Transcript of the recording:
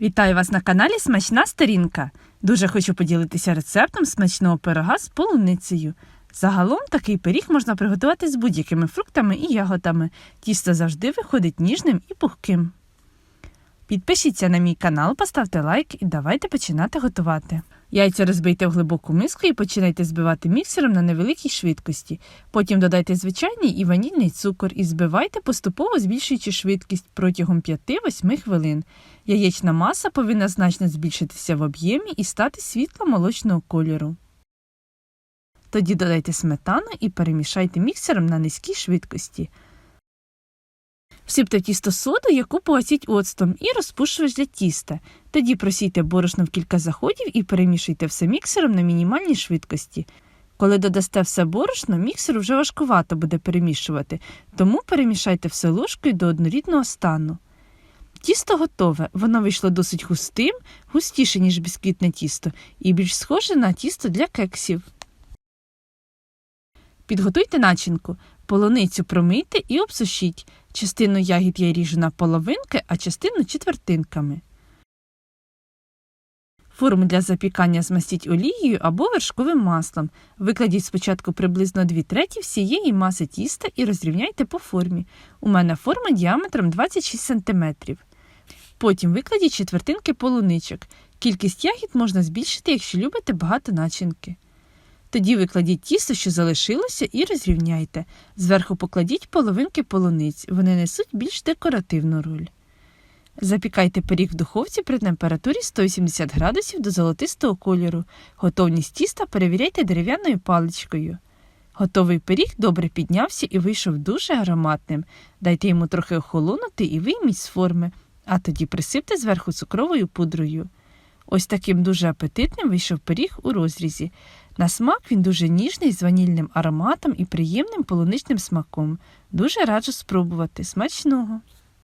Вітаю вас на каналі Смачна Сторінка. Дуже хочу поділитися рецептом смачного пирога з полуницею. Загалом такий пиріг можна приготувати з будь-якими фруктами і ягодами. Тісто завжди виходить ніжним і пухким. Підпишіться на мій канал, поставте лайк і давайте починати готувати. Яйця розбийте в глибоку миску і починайте збивати міксером на невеликій швидкості. Потім додайте звичайний і ванільний цукор і збивайте поступово збільшуючи швидкість протягом 5-8 хвилин. Яєчна маса повинна значно збільшитися в об'ємі і стати світло-молочного кольору. Тоді додайте сметану і перемішайте міксером на низькій швидкості. Всипте тісто соду, яку погасіть оцтом, і розпушувач для тіста. Тоді просійте борошно в кілька заходів і перемішуйте все міксером на мінімальній швидкості. Коли додасте все борошно, міксер вже важкувато буде перемішувати, тому перемішайте все ложкою до однорідного стану. Тісто готове, воно вийшло досить густим, густіше, ніж бісквітне тісто, і більш схоже на тісто для кексів. Підготуйте начинку. Полуницю промийте і обсушіть. Частину ягід я ріжу на половинки, а частину четвертинками. Форму для запікання змастіть олією або вершковим маслом. Викладіть спочатку приблизно 2 треті всієї маси тіста і розрівняйте по формі. У мене форма діаметром 26 см. Потім викладіть четвертинки полуничок. Кількість ягід можна збільшити, якщо любите багато начинки. Тоді викладіть тісто, що залишилося, і розрівняйте. Зверху покладіть половинки полуниць, вони несуть більш декоративну роль. Запікайте пиріг в духовці при температурі 180 градусів до золотистого кольору. Готовність тіста перевіряйте дерев'яною паличкою. Готовий пиріг добре піднявся і вийшов дуже ароматним. Дайте йому трохи охолонути і вийміть з форми, а тоді присипте зверху цукровою пудрою. Ось таким дуже апетитним вийшов пиріг у розрізі. На смак він дуже ніжний з ванільним ароматом і приємним полуничним смаком. Дуже раджу спробувати. Смачного!